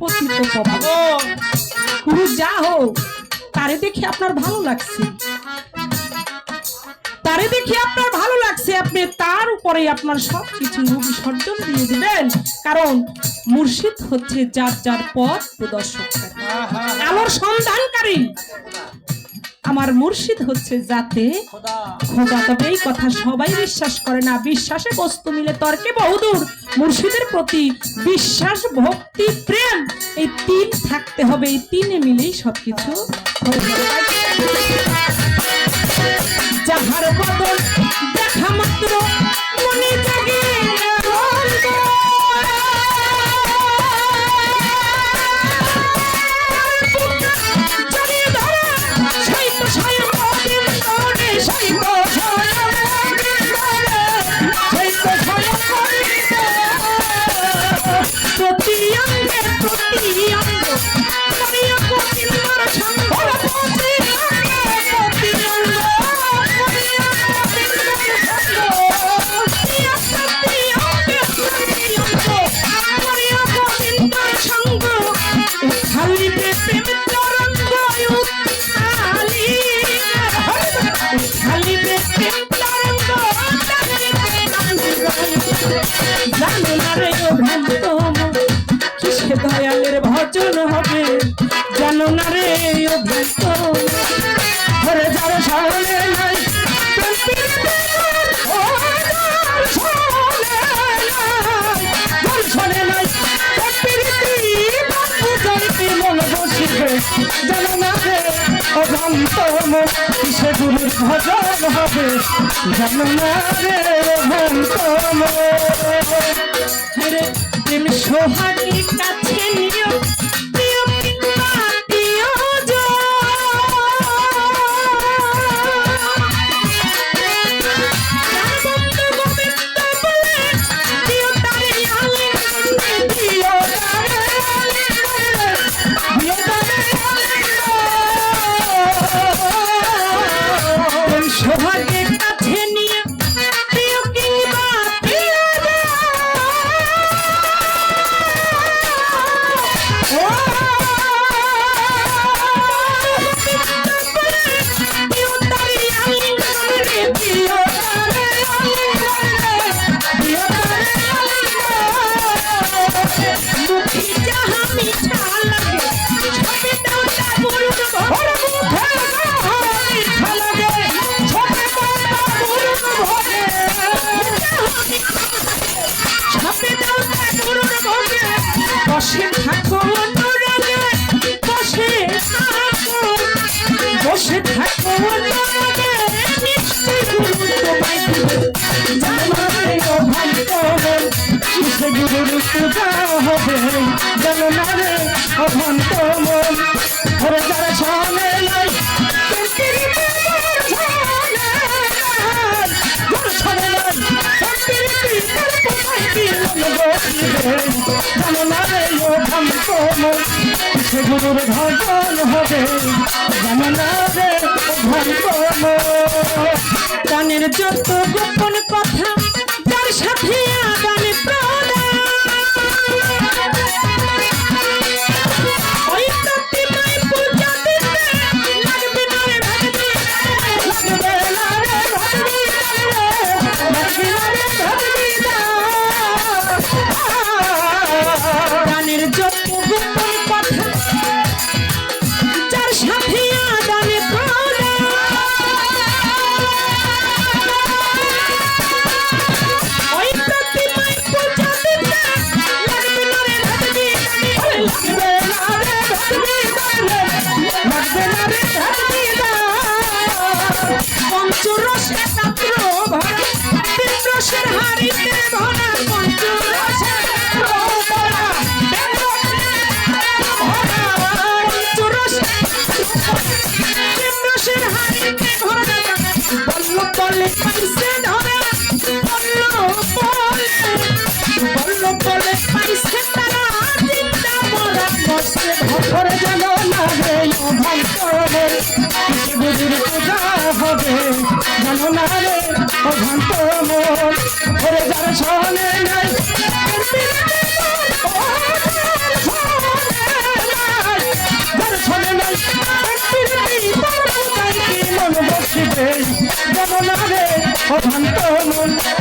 পতিত গুরু যা হোক তারে দেখে আপনার ভালো লাগছে। তারে দেখে আপনার ভালো লাগছে আপনি তার উপরে আপনার সবকিছু বিসর্জন দিয়ে দিবেন। কারণ মুর্শিদ হচ্ছে যার যার পথ প্রদর্শক। আলোর সন্ধানকারী। আমার মুর্শিদ হচ্ছে যাতে খোদা। তবে এই কথা সবাই বিশ্বাস করে না। বিশ্বাসে বস্তু মিলে তর্কে বহুদূর। মুর্শিদের প্রতি বিশ্বাস ভক্তি প্রেম এই তিন থাকতে হবে। এই তিনে মিলেই সবকিছু যা ভারত যাহার জানো না রে ও ভ্রান্ত মন, কিসে দয়ালের ভজন হবে জানো না রে মন। ওরে যার সামনে নাই। জানো না রে, ও ভজন হবে জানো না রে ও ভ্রান্ত মন রে প্রেম সোহাগী কাছে নিও। প্রেম প্রাণের যত গোপন কথা যার সাথে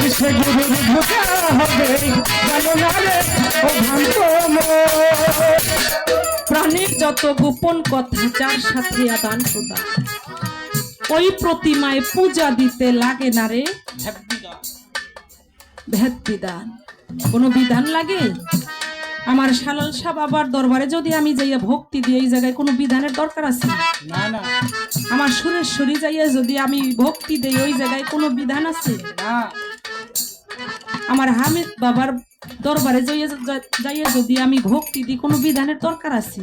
কিসে গুরুর ধোকা হবে? জানো না রে ও মন। প্রাণের যত গোপন কথা যার সাথে আদান প্রদান। ওই প্রতিমায় পূজা দিতে লাগে না রে। ভেদ বিধান। কোনো বিধান লাগে? আমার শালাল শাহ বাবার দরবারে যদি আমি যাইয়া ভক্তি দিয়ে এই জায়গায় কোনো বিধানের দরকার আছে? না না। আমার সুরেশ্বরী যাইয়া যদি আমি ভক্তি দেই ওই জায়গায় কোনো বিধান আছে? না। আমার হামিদ বাবার দরবারে যাইয়া যাইয়া যদি আমি ভক্তি দিই কোনো বিধানের দরকার আছে?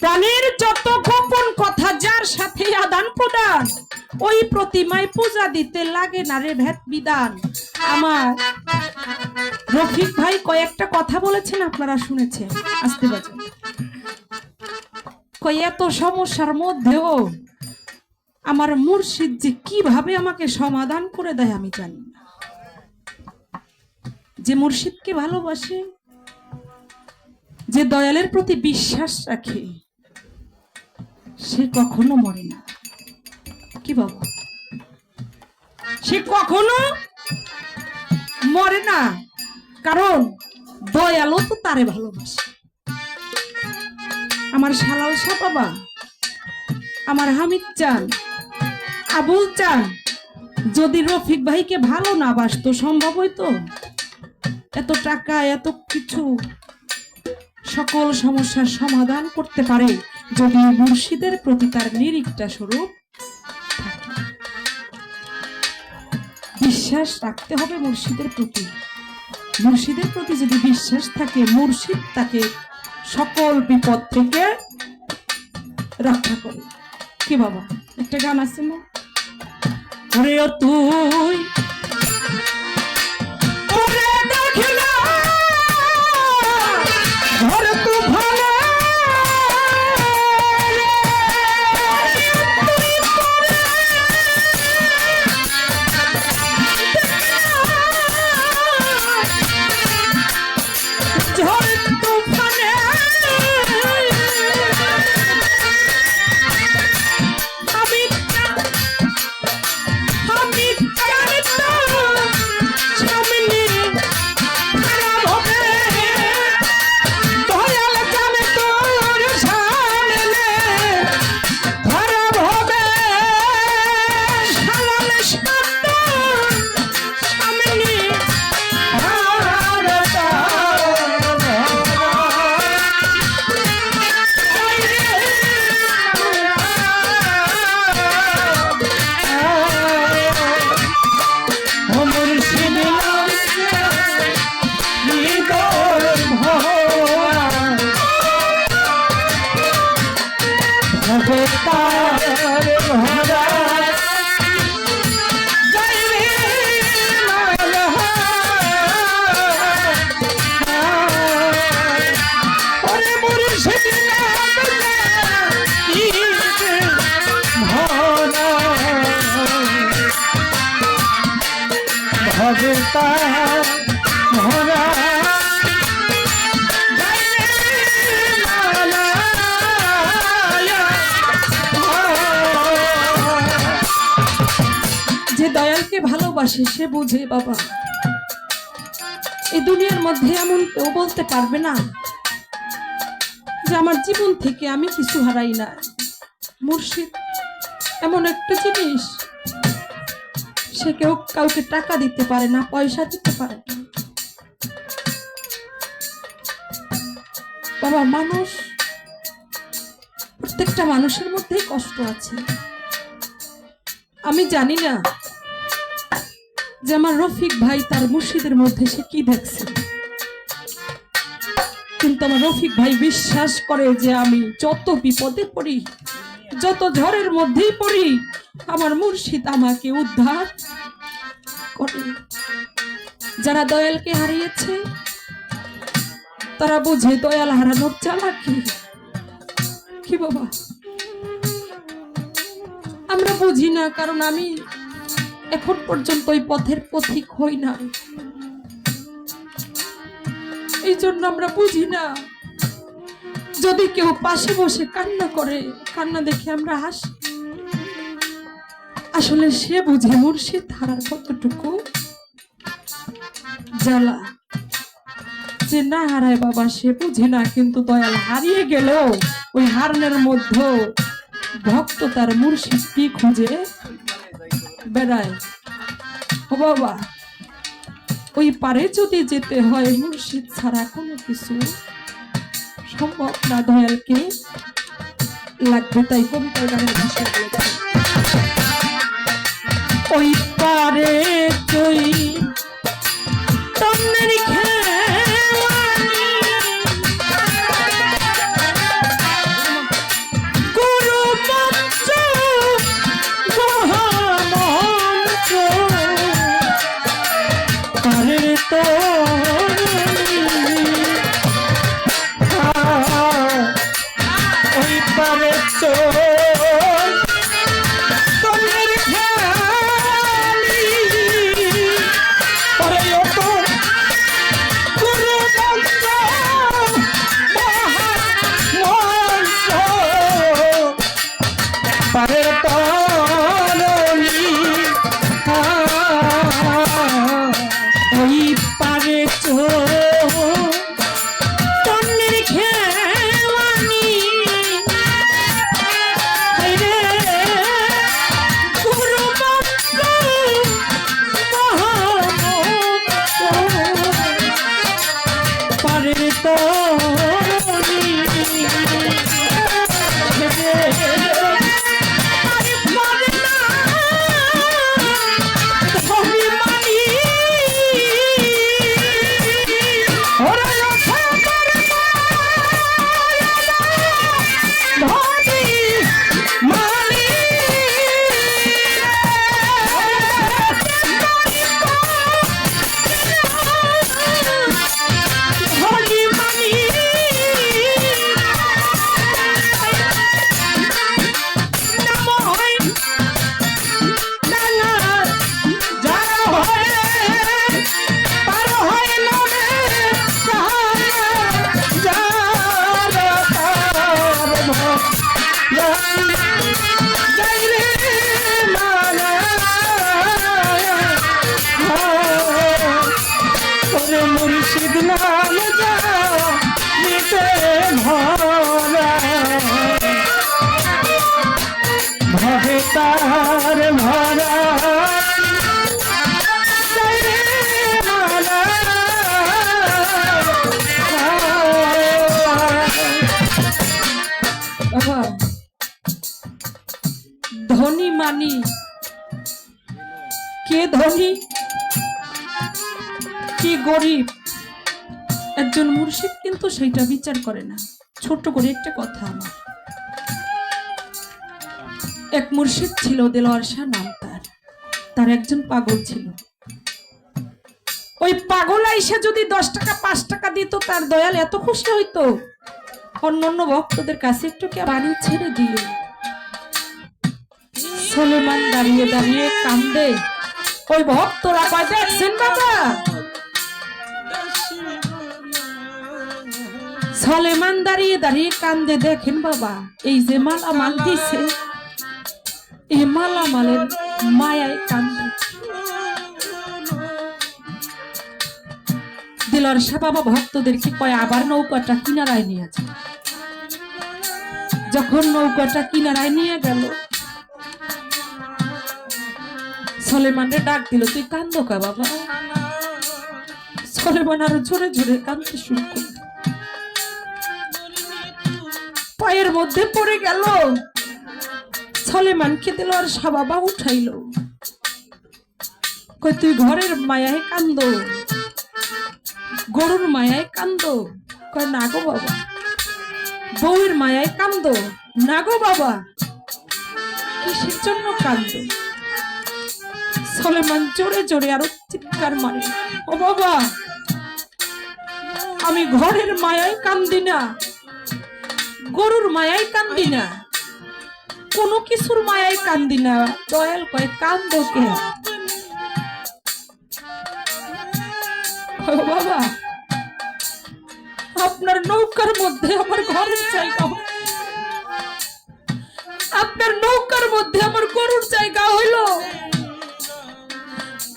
প্রাণের যত গোপন কথা যার সাথে আদান প্রদান ওই প্রতিমায় পূজা দিতে লাগে না রে ভেদ বিধান। আমার রফিক ভাই কয়েকটা কথা বলেছেন, আপনারা শুনেছেন। আসতে কই এত সমস্যার মধ্যেও আমার মুর্শিদ যে কীভাবে আমাকে সমাধান করে দেয় আমি জানি না। যে মুর্শিদকে ভালোবাসে, যে দয়ালের প্রতি বিশ্বাস রাখে, সে কখনো মরে না। কি বাবা? সে কখনো মরে না। কারণ দয়ালও তো তারে ভালোবাসে। আমার শালাল শাহ বাবা আমার হামিদ চান, আবুল চান, যদি রফিক ভাইকে ভালো না বাসতো সম্ভব হইতো? এত টাকা, এত কিছু সকল সমস্যার সমাধান করতে পারে যদি মুর্শিদের প্রতি তার নিরিখটা স্বরূপ বিশ্বাস রাখতে হবে মুর্শিদের প্রতি। মুর্শিদের প্রতি যদি বিশ্বাস থাকে, মুর্শিদ তাকে সকল বিপদ থেকে রক্ষা করে কি বাবা, একটা গান আছে না? তুই যে দয়ালকে ভালোবাসে, সে বুঝে, বাবা। এই দুনিয়ার মধ্যে এমন কেউ বলতে পারবে না যে আমার জীবন থেকে আমি কিছু হারাই না মুর্শিদ, এমন একটা জিনিস সে কেউ কাউকে টাকা দিতে পারে না, পয়সা দিতে পারে না। বাবা, মানুষ, প্রত্যেকটা মানুষের মধ্যেই কষ্ট আছে। আমি জানি না যে আমার রফিক ভাই তার মুর্শিদের মধ্যে সে কি দেখছে। কিন্তু আমার রফিক ভাই বিশ্বাস করে যে আমি যত বিপদে পড়ি যত ঝড়ের মধ্যেই পড়ি, আমার মুর্শিদ আমাকে উদ্ধার করে। যারা দয়ালকে হারিয়েছে, তারা বুঝে দয়াল হারানোর চালাকি কি? বাবা? আমরা বুঝি না, কারণ আমি এখন পর্যন্ত ওই পথের পথিক হই না এই জন্য আমরা বুঝি না যদি কেউ পাশে বসে কান্না করে, কান্না দেখে আমরা হাসি। আসলে সে বুঝে মুর্শিদ হারার কতটুকু? জ্বালা। যে না হারায় বাবা, সে বুঝে না, কিন্তু দয়াল হারিয়ে গেল ওই হারনের মধ্যে ভক্ত তার মুর্শিদ কি খুঁজে বেড়ায়। ও বাবা, ওই পারে যদি যেতে হয় মুর্শিদ ছাড়া কোনো কিছু সম্ভব না দয়ালকে লাগবে তাই কবিতার গানের ভাষা বলেছে ওই পারে তুই তন্নের পারে কে ধনী? কে গরিব? একজন মুর্শিদ কিন্তু সেইটা বিচার করে না। ছোট্ট করে একটা কথা আমার। এক মুর্শিদ ছিল, দেলোয়ার নাম তার। তার একজন পাগল ছিল। ওই পাগল আইসা যদি দশ টাকা, পাঁচ টাকা দিত, তার দয়াল এত খুশি হইতো। অন্যান্য ভক্তদের কাছে একটু কে বাড়ি ছেড়ে দিল। সলেমান দাঁড়িয়ে দাঁড়িয়ে কান্দে। ওই ভক্তরা কয়, দেখছেন বাবা? সলেমান দাঁড়িয়ে দাঁড়িয়ে কান্দে, দেখেন বাবা, এই যে মালামাল দিছে। এই মালামালের মায়ায় কান্দে। দিলর শাহ বাবা ভক্তদেরকে কয়, আবার নৌকাটা কিনারায় নিয়ে যখন নৌকাটা কিনারায় নিয়ে গেল সলেমানের ডাক দিল, তুই কান্দ কা বাবা? সলেমান আরও জোরে জোরে কান্দতে শুরু করল। পায়ের মধ্যে পড়ে গেল। সলেমানকে দিল আর সা বাবা উঠাইল। কই তুই ঘরের মায়ায় কান্দ। গরুর মায়ায় কান্দ। কয়, না গো বাবা। বউয়ের মায়ায় কান্দ। না গো বাবা। কিসের জন্য কান্দ? সলেমান জোরে জোরে আরও চিৎকার মারে। ও বাবা, আমি ঘরের মায়ায় কান্দি না। গরুর মায়ায় কান্দি না। কোনো কিছুর মায়ায় কান্দি না। দয়াল কয়, কান্দ কে বাবা, আপনার নৌকার মধ্যে আমার ঘরের জায়গা আপনার নৌকার মধ্যে আমার গরুর জায়গা হইল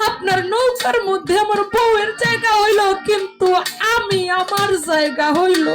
আপনার নৌকার মধ্যে আমার বউয়ের জায়গা হইল কিন্তু আমি আমার জায়গা হইল।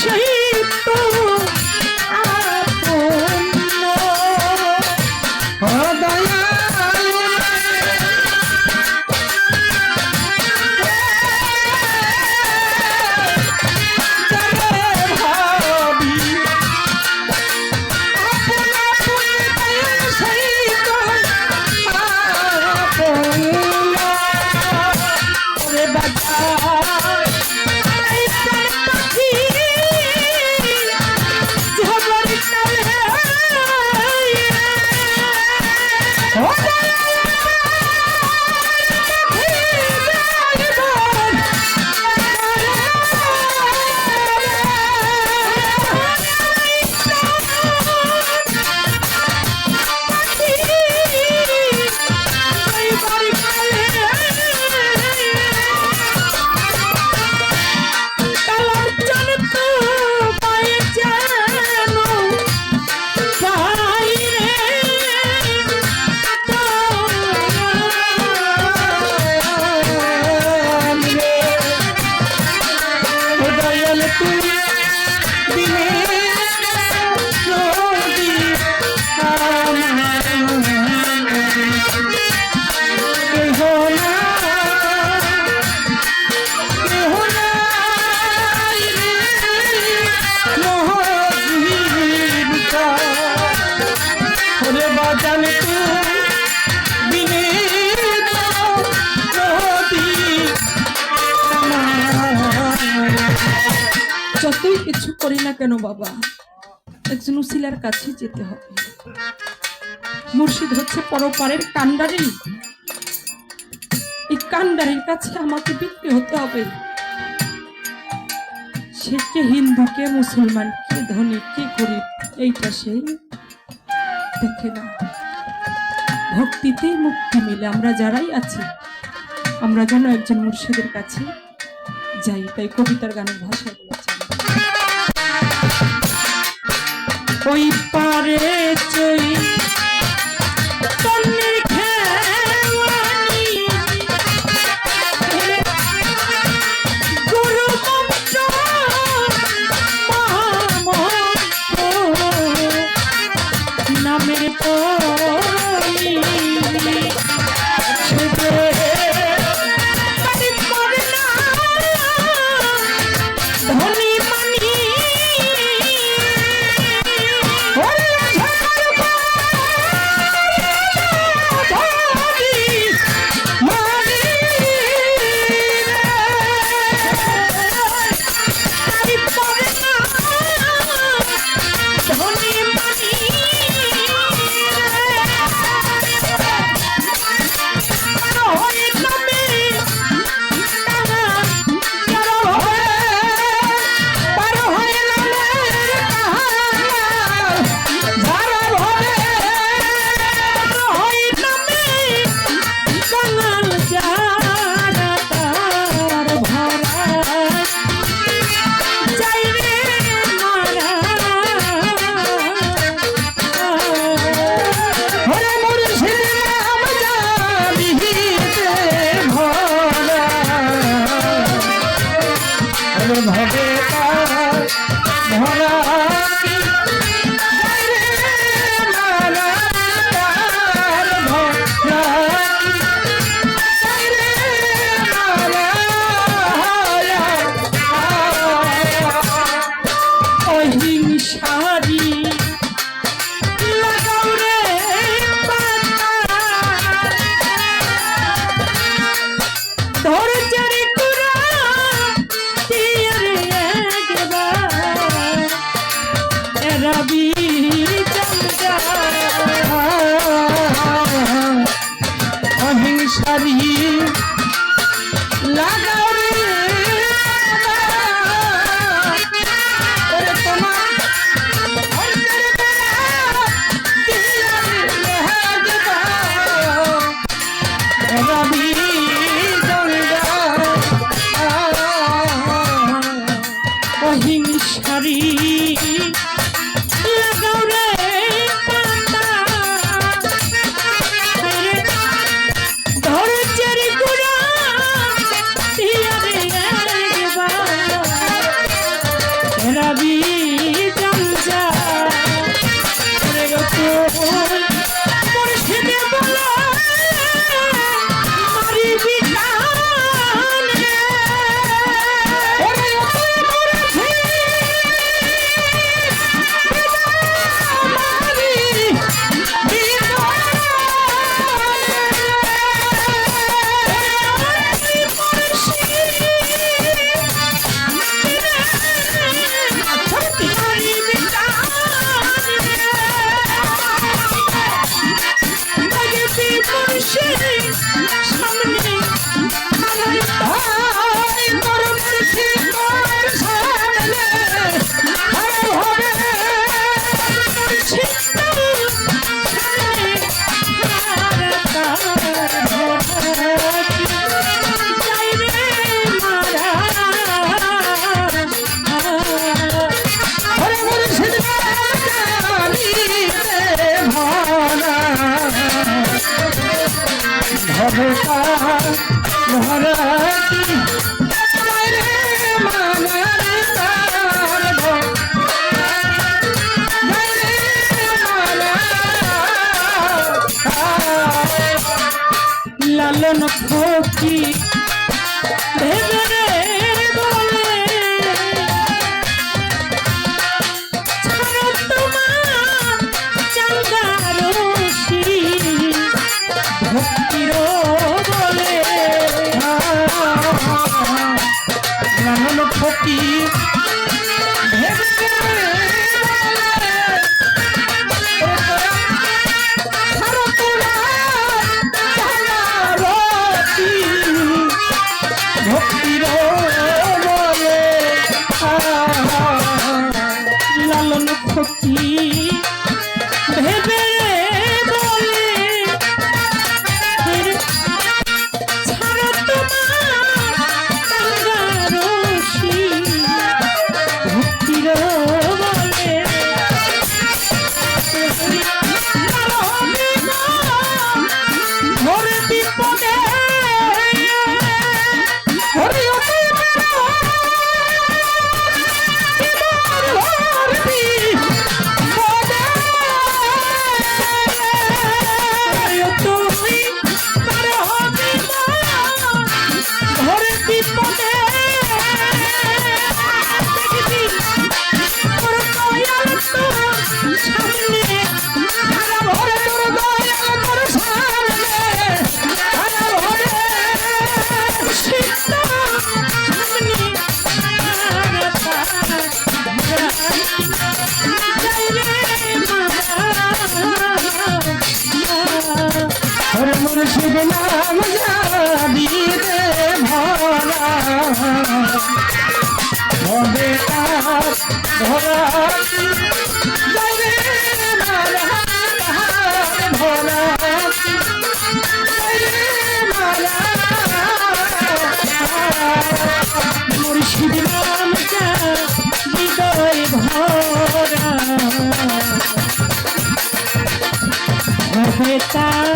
Deixa aí. একজন উসিলার কাছে যেতে হবে। মুর্শিদ হচ্ছে পরপারের কান্ডারি। এই কান্ডারির কাছে আমাকে বিক্রি হতে হবে। সে কে হিন্দু, কে মুসলমান, কে ধনী, কে গরিব, এইটা সে দেখে না। ভক্তিতেই মুক্তি মিলে, আমরা যারাই আছি, আমরা যেন একজন মুর্শিদের কাছে যাই। তাই কবিতার গানের ভাষা ওই পারে চই লালন ফকি ভেবে শুভ নাম জানিতে ভরা হবে তার ধরা ভরা মুর্শিদ নাম হৃদয় ভরা হবে তার